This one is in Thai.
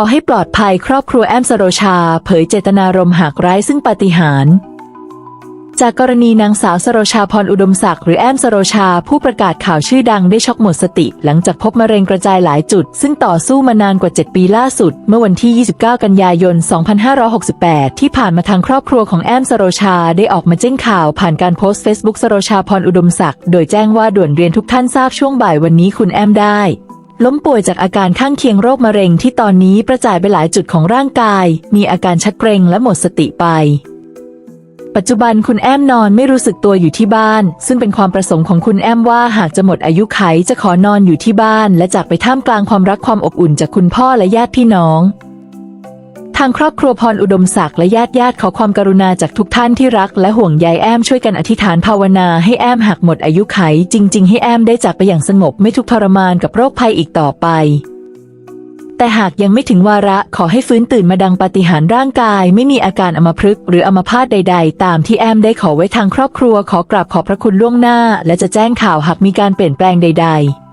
อให้ปลอดภัยครอบครัวแอมสโรชา เผยเจตนารมณ์หากไร้ซึ่งปาฏิหาริย์จากกรณีนางสาวสโรชาพรอุดมศักดิ์หรือแอมสโรชาผู้ประกาศข่าวชื่อดังได้ช็อกหมดสติ หลังจากพบมะเร็งกระจายหลายจุด ซึ่งต่อสู้มานานกว่า 7 ปีล่าสุด เมื่อวันที่ 29 กันยายน 2568 ที่ผ่านมาทางครอบครัวของแอมสโรชาได้ออกมาแจ้งข่าวผ่านการโพสต์ Facebook สโรชาพรอุดมศักดิ์โดยแจ้งว่าด่วนเรียนทุกท่านทราบช่วงบ่ายวันนี้คุณแอมได้ ล้มป่วยจากอาการข้างเคียงโรคมะเร็งที่ตอนนี้ประจายไปหลายจุดของร่างกาย มีอาการชักเกร็งและหมดสติไป ปัจจุบันคุณแอมนอนไม่รู้สึกตัวอยู่ที่บ้าน ซึ่งเป็นความประสงค์ของคุณแอมว่าหากจะหมดอายุไขจะขอนอนอยู่ที่บ้าน และจากไปท่ามกลางความรักความอบอุ่นจากคุณพ่อและญาติพี่น้อง ทางครอบครัวพรอุดมศักดิ์และญาติญาติขอความกรุณาจากทุกท่านที่รักและห่วงใยแอมช่วยกันอธิษฐานภาวนาให้แอมหักหมดอายุไข จริง ๆ ให้แอมได้จากไปอย่างสงบไม่ทุกข์ทรมานกับโรคภัยอีกต่อไป แต่หากยังไม่ถึงวาระขอให้ฟื้นตื่นมาดังปาฏิหาริย์ร่างกาย ไม่มีอาการอัมพฤกษ์หรืออัมพาตใด ๆ ตามที่แอมได้ขอไว้ทางครอบครัว ขอกราบขอบพระคุณล่วงหน้า และจะแจ้งข่าวหากมีการเปลี่ยนแปลงใด ๆ